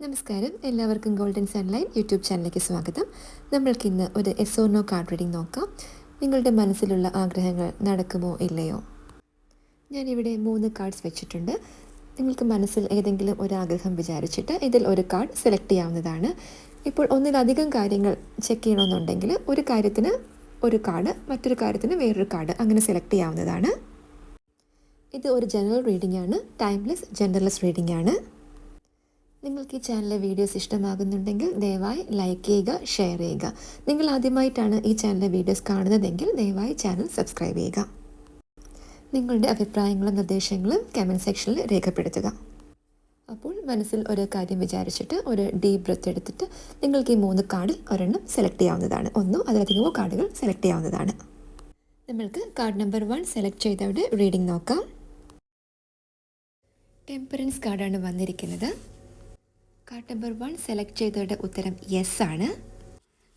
നമസ്കാരം. എല്ലാവർക്കും golden സൺലൈൻ YouTube ചാനലിലേക്ക് സ്വാഗതം. നമ്മൾക്കിന്ന് ഒരു എസോർണോ കാർഡ് റീഡിംഗ് നോക്കാം. നിങ്ങളുടെ മനസ്സിലുള്ള ആഗ്രഹങ്ങൾ നടക്കുമോ ഇല്ലയോ? ഞാനിവിടെ മൂന്ന് കാർഡ്സ് വെച്ചിട്ടുണ്ട്. നിങ്ങൾക്ക് മനസ്സിൽ ഏതെങ്കിലും ഒരു ആഗ്രഹം വിചാരിച്ചിട്ട് ഇതിൽ ഒരു കാർഡ് സെലക്ട് ചെയ്യാവുന്നതാണ്. ഇപ്പോൾ ഒന്നിലധികം കാര്യങ്ങൾ ചെക്ക് ചെയ്യണമെന്നുണ്ടെങ്കിൽ ഒരു കാര്യത്തിന് ഒരു കാർഡ് മറ്റൊരു കാര്യത്തിന് വേറൊരു കാർഡ് അങ്ങനെ സെലക്ട് ചെയ്യാവുന്നതാണ്. ഇത് ഒരു ജനറൽ റീഡിംഗ് ആണ്. ടൈംലെസ് ജെൻഡർലെസ് റീഡിംഗ് ആണ്. നിങ്ങൾക്ക് ഈ ചാനലിലെ വീഡിയോസ് ഇഷ്ടമാകുന്നുണ്ടെങ്കിൽ ദയവായി ലൈക്ക് ചെയ്യുക ഷെയർ ചെയ്യുക. നിങ്ങൾ ആദ്യമായിട്ടാണ് ഈ ചാനലിലെ വീഡിയോസ് കാണുന്നതെങ്കിൽ ദയവായി ചാനൽ സബ്സ്ക്രൈബ് ചെയ്യുക. നിങ്ങളുടെ അഭിപ്രായങ്ങളും നിർദ്ദേശങ്ങളും കമന്റ് സെക്ഷനിൽ രേഖപ്പെടുത്തുക. അപ്പോൾ മനസ്സിൽ ഒരു കാര്യം വിചാരിച്ചിട്ട് ഒരു ഡീപ് ബ്രത്ത് എടുത്തിട്ട് നിങ്ങൾക്ക് ഈ മൂന്ന് കാർഡിൽ ഒരെണ്ണം സെലക്ട് ചെയ്യാവുന്നതാണ്. ഒന്നോ അതിലധികമോ കാർഡുകൾ സെലക്ട് ചെയ്യാവുന്നതാണ്. നമ്മൾക്ക് കാർഡ് നമ്പർ വൺ സെലക്ട് ചെയ്തവിടെ റീഡിംഗ് നോക്കാം. ടെമ്പറൻസ് കാർഡാണ് വന്നിരിക്കുന്നത്. കാർഡ് നമ്പർ വൺ സെലക്ട് ചെയ്തവരുടെ ഉത്തരം യെസ് ആണ്.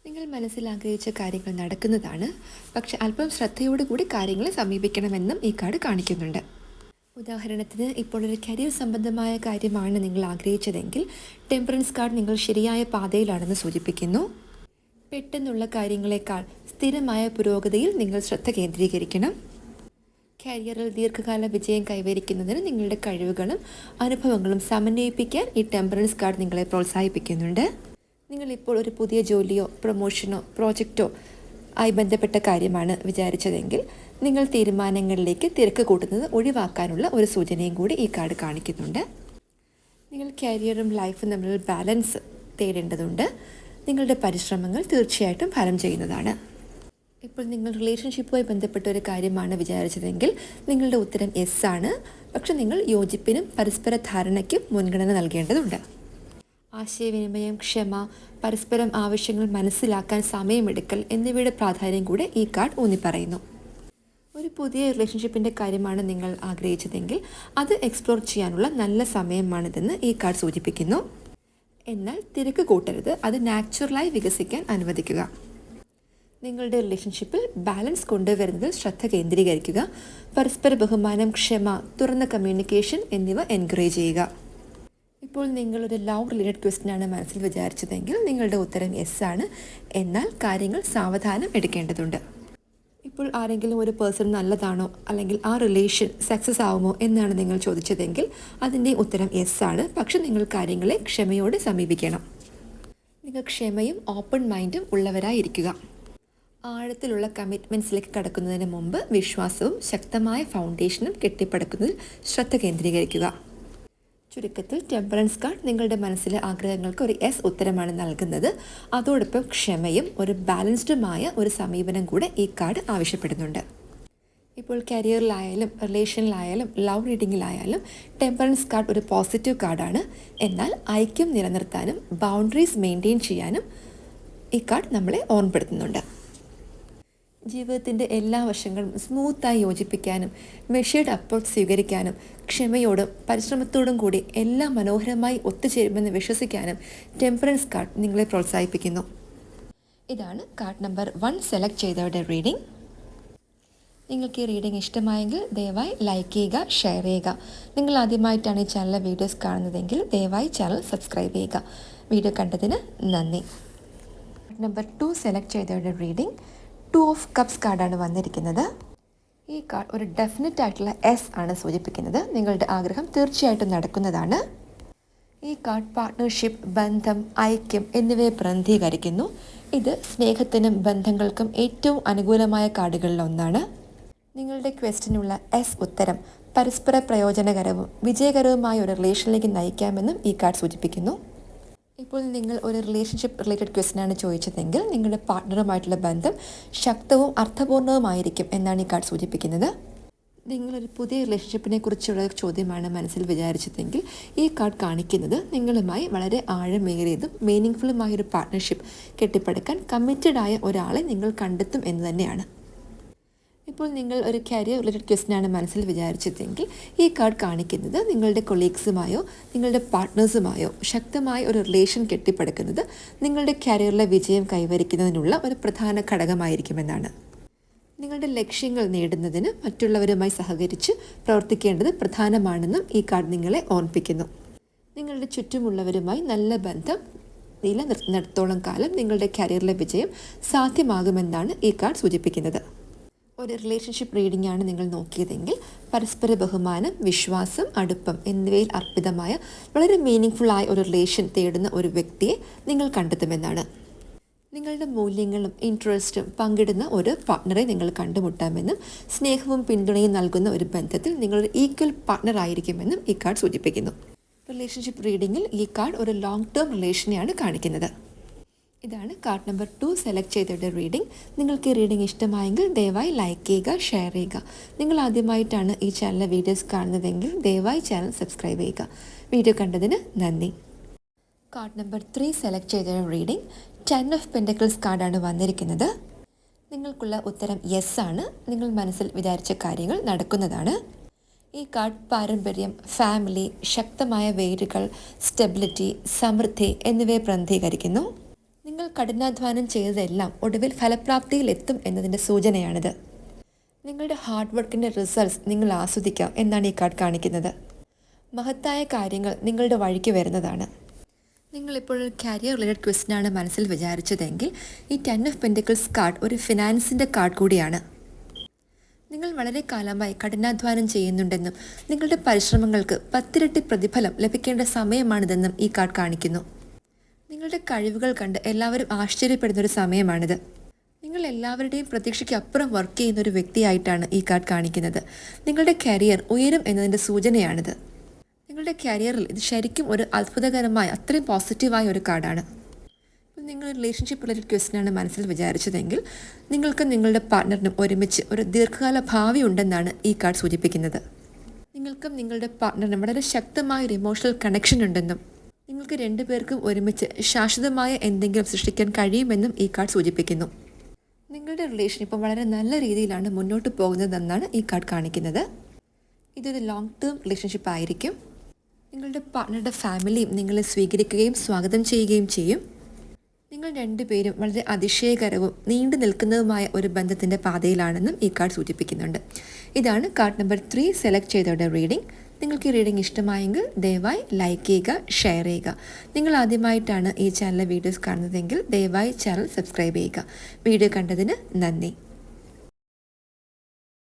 നിങ്ങൾ മനസ്സിൽ ആഗ്രഹിച്ച കാര്യങ്ങൾ നടക്കുന്നതാണ്. പക്ഷെ അല്പം ശ്രദ്ധയോടുകൂടി കാര്യങ്ങളെ സമീപിക്കണമെന്നും ഈ കാർഡ് കാണിക്കുന്നുണ്ട്. ഉദാഹരണത്തിന് ഇപ്പോൾ ഒരു കരിയർ സംബന്ധമായ കാര്യമാണ് നിങ്ങൾ ആഗ്രഹിച്ചതെങ്കിൽ ടെമ്പറൻസ് കാർഡ് നിങ്ങൾ ശരിയായ പാതയിലാണെന്ന് സൂചിപ്പിക്കുന്നു. പെട്ടെന്നുള്ള കാര്യങ്ങളെക്കാൾ സ്ഥിരമായ പുരോഗതിയിൽ നിങ്ങൾ ശ്രദ്ധ കേന്ദ്രീകരിക്കണം. കരിയറിൽ ദീർഘകാല വിജയം കൈവരിക്കുന്നതിന് നിങ്ങളുടെ കഴിവുകളും അനുഭവങ്ങളും സമന്വയിപ്പിക്കാൻ ഈ ടെമ്പറൻസ് കാർഡ് നിങ്ങളെ പ്രോത്സാഹിപ്പിക്കുന്നുണ്ട്. നിങ്ങളിപ്പോൾ ഒരു പുതിയ ജോലിയോ പ്രൊമോഷനോ പ്രോജക്റ്റോ ആയി ബന്ധപ്പെട്ട കാര്യമാണ് വിചാരിച്ചതെങ്കിൽ നിങ്ങൾ തീരുമാനങ്ങളിലേക്ക് തിരക്ക് കൂട്ടുന്നത് ഒഴിവാക്കാനുള്ള ഒരു സൂചനയും കൂടി ഈ കാർഡ് കാണിക്കുന്നുണ്ട്. നിങ്ങൾ കരിയറും ലൈഫും തമ്മിൽ ബാലൻസ് തേടേണ്ടതുണ്ട്. നിങ്ങളുടെ പരിശ്രമങ്ങൾ തീർച്ചയായിട്ടും ഫലം ചെയ്യുന്നതാണ്. ഇപ്പോൾ നിങ്ങൾ റിലേഷൻഷിപ്പുമായി ബന്ധപ്പെട്ട ഒരു കാര്യമാണ് വിചാരിച്ചതെങ്കിൽ നിങ്ങളുടെ ഉത്തരം എസ് ആണ്. പക്ഷെ നിങ്ങൾ യോജിപ്പിനും പരസ്പര ധാരണയ്ക്കും മുൻഗണന നൽകേണ്ടതുണ്ട്. ആശയവിനിമയം ക്ഷമ പരസ്പരം ആവശ്യങ്ങൾ മനസ്സിലാക്കാൻ സമയമെടുക്കൽ എന്നിവയുടെ പ്രാധാന്യം കൂടെ ഈ കാർഡ് ഊന്നി പറയുന്നു ഒരു പുതിയ റിലേഷൻഷിപ്പിന്റെ കാര്യമാണ് നിങ്ങൾ ആഗ്രഹിച്ചതെങ്കിൽ അത് എക്സ്പ്ലോർ ചെയ്യാനുള്ള നല്ല സമയമാണിതെന്ന് ഈ കാർഡ് സൂചിപ്പിക്കുന്നു. എന്നാൽ തിരക്ക് കൂട്ടരുത്. അത് നാച്ചുറലായി വികസിക്കാൻ അനുവദിക്കുക. നിങ്ങളുടെ റിലേഷൻഷിപ്പിൽ ബാലൻസ് കൊണ്ടുവരുന്നതിൽ ശ്രദ്ധ കേന്ദ്രീകരിക്കുക. പരസ്പര ബഹുമാനം ക്ഷമ തുറന്ന കമ്മ്യൂണിക്കേഷൻ എന്നിവ എൻകറേജ് ചെയ്യുക. ഇപ്പോൾ നിങ്ങളൊരു ലവ് റിലേറ്റഡ് ക്വസ്റ്റ്യൻ ആണ് മനസ്സിൽ വിചാരിച്ചതെങ്കിൽ നിങ്ങളുടെ ഉത്തരം എസ് ആണ്. എന്നാൽ കാര്യങ്ങൾ സാവധാനം എടുക്കേണ്ടതുണ്ട്. ഇപ്പോൾ ആരെങ്കിലും ഒരു പേഴ്സൺ നല്ലതാണോ അല്ലെങ്കിൽ ആ റിലേഷൻ സക്സസ് ആവുമോ എന്നാണ് നിങ്ങൾ ചോദിച്ചതെങ്കിൽ അതിന്റെ ഉത്തരം എസ് ആണ്. പക്ഷെ നിങ്ങൾ കാര്യങ്ങളെ ക്ഷമയോടെ സമീപിക്കണം. നിങ്ങൾ ക്ഷമയും ഓപ്പൺ മൈൻഡും ഉള്ളവരായിരിക്കുക. ആഴത്തിലുള്ള കമ്മിറ്റ്മെന്റ്സിലേക്ക് കടക്കുന്നതിന് മുമ്പ് വിശ്വാസവും ശക്തമായ ഫൗണ്ടേഷനും കെട്ടിപ്പടുക്കുന്നതിൽ ശ്രദ്ധ കേന്ദ്രീകരിക്കുക. ചുരുക്കത്തിൽ ടെമ്പറൻസ് കാർഡ് നിങ്ങളുടെ മനസ്സിലെ ആഗ്രഹങ്ങൾക്ക് ഒരു എസ് ഉത്തരമാണ് നൽകുന്നത്. അതോടൊപ്പം ക്ഷമയും ഒരു ബാലൻസ്ഡുമായ ഒരു സമീപനം കൂടെ ഈ കാർഡ് ആവശ്യപ്പെടുന്നുണ്ട്. ഇപ്പോൾ കരിയറിലായാലും റിലേഷനിലായാലും ലവ് റീഡിങ്ങിലായാലും ടെമ്പറൻസ് കാർഡ് ഒരു പോസിറ്റീവ് കാർഡാണ് എന്നാൽ ഐക്യം നിലനിർത്താനും ബൗണ്ടറീസ് മെയിന്റെയിൻ ചെയ്യാനും ഈ കാർഡ് നമ്മളെ ഓർമ്മപ്പെടുത്തുന്നുണ്ട്. ജീവിതത്തിന്റെ എല്ലാ വശങ്ങളും സ്മൂത്തായി യോജിപ്പിക്കാനും മെഷേർഡ് അപ്രോച്ച് സ്വീകരിക്കാനും ക്ഷമയോടും പരിശ്രമത്തോടും കൂടി എല്ലാം മനോഹരമായി ഒത്തുചേരുമെന്ന് വിശ്വസിക്കാനും ടെമ്പറൻസ് കാർഡ് നിങ്ങളെ പ്രോത്സാഹിപ്പിക്കുന്നു. ഇതാണ് കാർഡ് നമ്പർ വൺ സെലക്ട് ചെയ്തവരുടെ റീഡിംഗ് നിങ്ങൾക്ക് ഈ റീഡിംഗ് ഇഷ്ടമായെങ്കിൽ ദയവായി ലൈക്ക് ചെയ്യുക ഷെയർ ചെയ്യുക. നിങ്ങൾ ആദ്യമായിട്ടാണ് ഈ ചാനലിലെ വീഡിയോസ് കാണുന്നതെങ്കിൽ ദയവായി ചാനൽ സബ്സ്ക്രൈബ് ചെയ്യുക. വീഡിയോ കണ്ടതിന് നന്ദി. നമ്പർ ടു സെലക്ട് ചെയ്തവരുടെ റീഡിംഗ് ടു ഓഫ് കപ്സ് കാർഡാണ് വന്നിരിക്കുന്നത്. ഈ കാർഡ് ഒരു ഡെഫിനറ്റ് ആയിട്ടുള്ള എസ് ആണ് സൂചിപ്പിക്കുന്നത്. നിങ്ങളുടെ ആഗ്രഹം തീർച്ചയായിട്ടും നടക്കുന്നതാണ്. ഈ കാർഡ് പാർട്ട്ണർഷിപ്പ് ബന്ധം ഐക്യം എന്നിവയെ പ്രതിനിധീകരിക്കുന്നു. ഇത് സ്നേഹത്തിനും ബന്ധങ്ങൾക്കും ഏറ്റവും അനുകൂലമായ കാർഡുകളിൽ ഒന്നാണ്. നിങ്ങളുടെ ക്വസ്റ്റിനുള്ള എസ് ഉത്തരം പരസ്പര പ്രയോജനകരവും വിജയകരവുമായ ഒരു റിലേഷനിലേക്ക് നയിക്കാമെന്നും ഈ കാർഡ് സൂചിപ്പിക്കുന്നു. ഇപ്പോൾ നിങ്ങൾ ഒരു റിലേഷൻഷിപ്പ് റിലേറ്റഡ് ക്വസ്റ്റ്യൻ ആണ് ചോദിച്ചതെങ്കിൽ നിങ്ങളുടെ പാർട്ട്ണറുമായിട്ടുള്ള ബന്ധം ശക്തവും അർത്ഥപൂർണവുമായിരിക്കും എന്നാണ് ഈ കാർഡ് സൂചിപ്പിക്കുന്നത്. നിങ്ങളൊരു പുതിയ റിലേഷൻഷിപ്പിനെ കുറിച്ചുള്ള ചോദ്യമാണ് മനസ്സിൽ വിചാരിച്ചതെങ്കിൽ ഈ കാർഡ് കാണിക്കുന്നത് നിങ്ങളുമായി വളരെ ആഴമേറിയതും മീനിങ് ഒരു പാർട്ട്ണർഷിപ്പ് കെട്ടിപ്പടുക്കാൻ കമ്മിറ്റഡായ ഒരാളെ നിങ്ങൾ കണ്ടെത്തും എന്ന് തന്നെയാണ്. ഇപ്പോൾ നിങ്ങൾ ഒരു കരിയർ റിലേറ്റഡ് ക്വസ്റ്റ്യൻ ആണ് മനസ്സിൽ വിചാരിച്ചതെങ്കിൽ ഈ കാർഡ് കാണിക്കുന്നത് നിങ്ങളുടെ കൊളീഗ്സുമായോ നിങ്ങളുടെ പാർട്ട്നേഴ്സുമായോ ശക്തമായ ഒരു റിലേഷൻ കെട്ടിപ്പടുക്കുന്നത് നിങ്ങളുടെ കരിയറിലെ വിജയം കൈവരിക്കുന്നതിനുള്ള ഒരു പ്രധാന ഘടകമായിരിക്കുമെന്നാണ്. നിങ്ങളുടെ ലക്ഷ്യങ്ങൾ നേടുന്നതിന് മറ്റുള്ളവരുമായി സഹകരിച്ച് പ്രവർത്തിക്കേണ്ടത് പ്രധാനമാണെന്നും ഈ കാർഡ് നിങ്ങളെ ഓർമ്മിപ്പിക്കുന്നു. നിങ്ങളുടെ ചുറ്റുമുള്ളവരുമായി നല്ല ബന്ധം നിലനിർത്തുന്നിടത്തോളം കാലം നിങ്ങളുടെ കരിയറിലെ വിജയം സാധ്യമാകുമെന്നാണ് ഈ കാർഡ് സൂചിപ്പിക്കുന്നത്. ഒരു റിലേഷൻഷിപ്പ് റീഡിംഗ് ആണ് നിങ്ങൾ നോക്കിയതെങ്കിൽ പരസ്പര ബഹുമാനം വിശ്വാസം അടുപ്പം എന്നിവയിൽ അർപ്പിതമായ വളരെ മീനിങ് ആയ ഒരു റിലേഷൻ തേടുന്ന ഒരു വ്യക്തിയെ നിങ്ങൾ കണ്ടെത്തുമെന്നാണ്. നിങ്ങളുടെ മൂല്യങ്ങളും ഇൻട്രസ്റ്റും പങ്കിടുന്ന ഒരു പാർട്ട്ണറെ നിങ്ങൾ കണ്ടുമുട്ടാമെന്നും സ്നേഹവും പിന്തുണയും നൽകുന്ന ഒരു ബന്ധത്തിൽ നിങ്ങളൊരു ഈക്വൽ പാർട്ട്ണർ ആയിരിക്കുമെന്നും ഈ കാർഡ് സൂചിപ്പിക്കുന്നു. റിലേഷൻഷിപ്പ് റീഡിങ്ങിൽ ഈ കാർഡ് ഒരു ലോങ് ടേം റിലേഷനെയാണ് കാണിക്കുന്നത്. ഇതാണ് കാർഡ് നമ്പർ ടു സെലക്ട് ചെയ്തവരുടെ റീഡിംഗ് നിങ്ങൾക്ക് ഈ റീഡിംഗ് ഇഷ്ടമായെങ്കിൽ ദയവായി ലൈക്ക് ചെയ്യുക ഷെയർ ചെയ്യുക. നിങ്ങൾ ആദ്യമായിട്ടാണ് ഈ ചാനലിലെ വീഡിയോസ് കാണുന്നതെങ്കിൽ ദയവായി ചാനൽ സബ്സ്ക്രൈബ് ചെയ്യുക. വീഡിയോ കണ്ടതിന് നന്ദി. കാർഡ് നമ്പർ ത്രീ സെലക്ട് ചെയ്ത റീഡിംഗ് ടെൻ ഓഫ് പെൻഡക്കിൾസ് കാർഡാണ് വന്നിരിക്കുന്നത്. നിങ്ങൾക്കുള്ള ഉത്തരം യെസ് ആണ്. നിങ്ങൾ മനസ്സിൽ വിചാരിച്ച കാര്യങ്ങൾ നടക്കുന്നതാണ്. ഈ കാർഡ് പാരമ്പര്യം ഫാമിലി ശക്തമായ വേരുകൾ സ്റ്റെബിലിറ്റി സമൃദ്ധി എന്നിവയെ പ്രതിനിധീകരിക്കുന്നു. നിങ്ങൾ കഠിനാധ്വാനം ചെയ്തതെല്ലാം ഒടുവിൽ ഫലപ്രാപ്തിയിൽ എത്തും എന്നതിന്റെ സൂചനയാണിത്. നിങ്ങളുടെ ഹാർഡ് വർക്കിന്റെ റിസൾട്ട്സ് നിങ്ങൾ ആസ്വദിക്കാം എന്നാണ് ഈ കാർഡ് കാണിക്കുന്നത്. മഹത്തായ കാര്യങ്ങൾ നിങ്ങളുടെ വഴിക്ക് വരുന്നതാണ്. നിങ്ങളിപ്പോൾ കരിയർ റിലേറ്റഡ് ക്വസ്റ്റിനാണ് മനസ്സിൽ വിചാരിച്ചതെങ്കിൽ ഈ ടെൻ ഓഫ് പെന്റിക്കിൾസ് കാർഡ് ഒരു ഫിനാൻസിന്റെ കാർഡ് കൂടിയാണ്. നിങ്ങൾ വളരെ കാലമായി കഠിനാധ്വാനം ചെയ്യുന്നുണ്ടെന്നും നിങ്ങളുടെ പരിശ്രമങ്ങൾക്ക് പത്തിരട്ടി പ്രതിഫലം ലഭിക്കേണ്ട സമയമാണിതെന്നും ഈ കാർഡ് കാണിക്കുന്നു. നിങ്ങളുടെ കഴിവുകൾ കണ്ട് എല്ലാവരും ആശ്ചര്യപ്പെടുന്ന ഒരു സമയമാണിത്. നിങ്ങൾ എല്ലാവരുടെയും പ്രതീക്ഷയ്ക്ക് അപ്പുറം വർക്ക് ചെയ്യുന്ന ഒരു വ്യക്തിയായിട്ടാണ് ഈ കാർഡ് കാണിക്കുന്നത്. നിങ്ങളുടെ കരിയർ ഉയരും എന്നതിന്റെ സൂചനയാണിത്. നിങ്ങളുടെ കരിയറിൽ ഇത് ശരിക്കും ഒരു അത്ഭുതകരമായ അത്രയും പോസിറ്റീവായ ഒരു കാർഡാണ് നിങ്ങൾ റിലേഷൻഷിപ്പ് റിലേറ്റഡ് ക്വസ്റ്റിനാണ് മനസ്സിൽ വിചാരിച്ചതെങ്കിൽ നിങ്ങൾക്ക് നിങ്ങളുടെ പാർട്ട്ണറിനും ഒരുമിച്ച് ഒരു ദീർഘകാല ഭാവി ഉണ്ടെന്നാണ് ഈ കാർഡ് സൂചിപ്പിക്കുന്നത്. നിങ്ങൾക്കും നിങ്ങളുടെ പാർട്ട്ണറിനും വളരെ ശക്തമായ ഒരു ഇമോഷണൽ കണക്ഷൻ ഉണ്ടെന്നും നിങ്ങൾക്ക് രണ്ടുപേർക്കും ഒരുമിച്ച് ശാശ്വതമായ എന്തെങ്കിലും സൃഷ്ടിക്കാൻ കഴിയുമെന്നും ഈ കാർഡ് സൂചിപ്പിക്കുന്നു. നിങ്ങളുടെ റിലേഷൻ ഇപ്പോൾ വളരെ നല്ല രീതിയിലാണ് മുന്നോട്ട് പോകുന്നതെന്നാണ് ഈ കാർഡ് കാണിക്കുന്നത്. ഇതൊരു ലോങ് ടേം റിലേഷൻഷിപ്പ് ആയിരിക്കും. നിങ്ങളുടെ പാർട്ട്ണറുടെ ഫാമിലിയും നിങ്ങളെ സ്വീകരിക്കുകയും സ്വാഗതം ചെയ്യുകയും ചെയ്യും. നിങ്ങൾ രണ്ടുപേരും വളരെ അതിശയകരവും നീണ്ടു നിൽക്കുന്നതുമായ ഒരു ബന്ധത്തിന്റെ പാതയിലാണെന്നും ഈ കാർഡ് സൂചിപ്പിക്കുന്നുണ്ട്. ഇതാണ് കാർഡ് നമ്പർ ത്രീ സെലക്ട് ചെയ്തവരുടെ റീഡിംഗ് നിങ്ങൾക്ക് ഈ റീഡിംഗ് ഇഷ്ടമായെങ്കിൽ ദയവായി ലൈക്ക് ചെയ്യുക ഷെയർ ചെയ്യുക. നിങ്ങൾ ആദ്യമായിട്ടാണ് ഈ ചാനലിലെ വീഡിയോസ് കാണുന്നതെങ്കിൽ ദയവായി ചാനൽ സബ്സ്ക്രൈബ് ചെയ്യുക. വീഡിയോ കണ്ടതിന് നന്ദി.